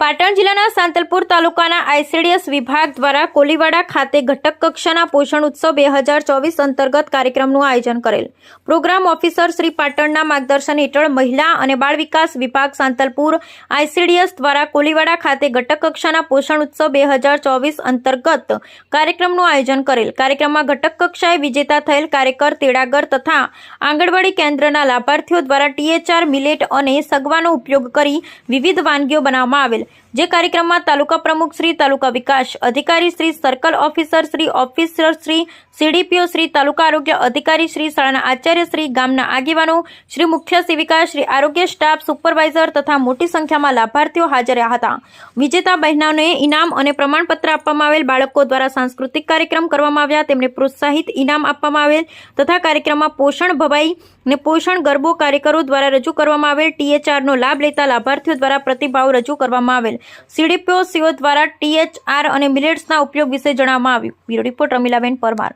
પાટણ જિલ્લાના સાંતલપુર તાલુકાના આઈસીડીએસ વિભાગ દ્વારા કોલીવાડા ખાતે ઘટક કક્ષાના પોષણ ઉત્સવ બે હજાર ચોવીસ અંતર્ગત કાર્યક્રમનું આયોજન કરેલ. પ્રોગ્રામ ઓફિસર શ્રી પાટણના માર્ગદર્શન હેઠળ મહિલા અને બાળ વિકાસ વિભાગ સાંતલપુર આઈસીડીએસ દ્વારા કોલીવાડા ખાતે ઘટક કક્ષાના પોષણ ઉત્સવ બે હજાર ચોવીસ અંતર્ગત કાર્યક્રમનું આયોજન કરેલ. કાર્યક્રમમાં ઘટક કક્ષાએ વિજેતા થયેલ કાર્યકર તેડાગર તથા આંગણવાડી કેન્દ્રના લાભાર્થીઓ દ્વારા ટીએચઆર, મિલેટ અને સગવાનો ઉપયોગ કરી વિવિધ વાનગીઓ બનાવવામાં આવેલ. જે કાર્યક્રમમાં તાલુકા પ્રમુખ શ્રી, તાલુકા વિકાસ અધિકારી Shri, circle officer Shri officer Shri, CDPO Shri, taluka આરોગ્ય અધિકારી શ્રી, શાળાના આચાર્ય શ્રી, ગામના આગેવાનો શ્રી, મુખ્ય સેવિકા શ્રી, આરોગ્ય સ્ટાફ, સુપરવાઇઝર તથા મોટી સંખ્યામાં લાભાર્થીઓ હાજર હતા. વિજેતા બહેનોને ઇનામ અને પ્રમાણપત્ર આપવામાં આવેલ, બાળકો દ્વારા સાંસ્કૃતિક કાર્યક્રમ કરવામાં આવ્યા, તેમને પ્રોત્સાહિત ઇનામ આપવામાં આવેલ તથા કાર્યક્રમમાં પોષણ ભવાઈ ને પોષણ ગરબો કાર્યકરો દ્વારા રજૂ કરવામાં આવેલ, ટીએચઆરનો લાભ લેતા લાભાર્થીઓ દ્વારા પ્રતિભાવ રજૂ કરવામાં આવેલ સીડીપીઓ સીઓ દ્વારા ટીએચઆર અને મિલેટ્સના ઉપયોગ વિશે જણાવવામાં આવ્યું. Bureau report Ramilaben Parmar.